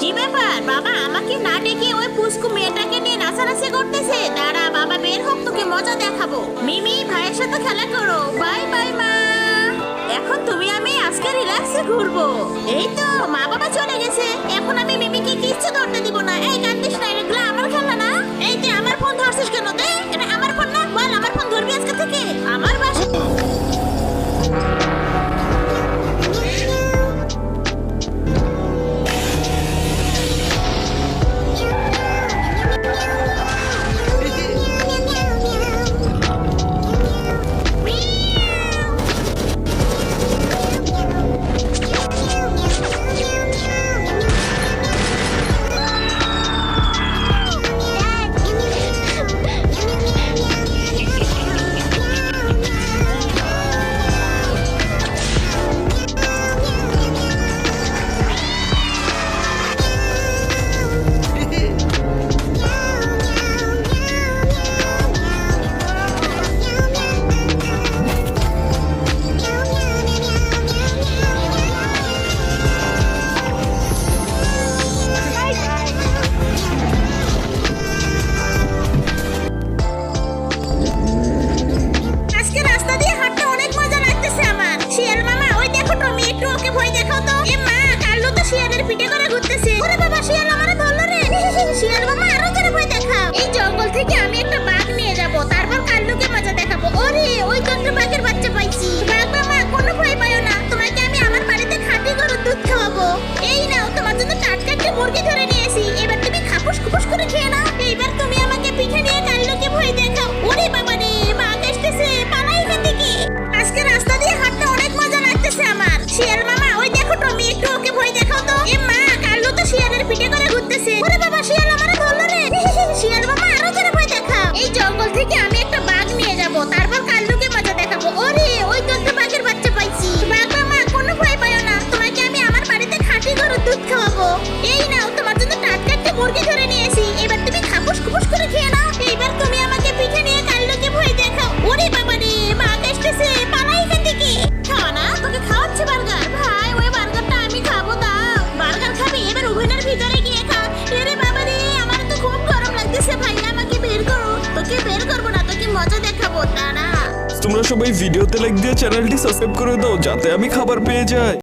কি ব্যাপার? বাবা, আমাকে না ডেকে ওই পুষ্কু মেয়েটাকে নিয়ে নাচানাচি করতেছে। দাঁড়া, বাবা বের হোক, তোকে মজা দেখাবো। মিমি, ভাইয়ের সাথে খেলা করো। বাই বাই, মা। এখন তুমি আমি আজকে রিল্যাক্সে ঘুরবো। এই তো মা বাবা চলে গেছে। এখন আমি শিয়ালের পিঠে করে ঘুরতেছে। ওরে বাবা শিয়াল করে না, তোকে আমি খাব খাবি, এবার ওভেনের ভিতরে গিয়ে এরে বাবা রে, আমার তো খুব গরম ভাই আমাকে বের করো। তোকে বের করব না মজা দেখাবো, দাঁড়া। তোমরা সবাই ভিডিওতে লাইক দিয়ে চ্যানেলটি সাবস্ক্রাইব করে দাও, যাতে আমি খাবার পেয়ে যাই।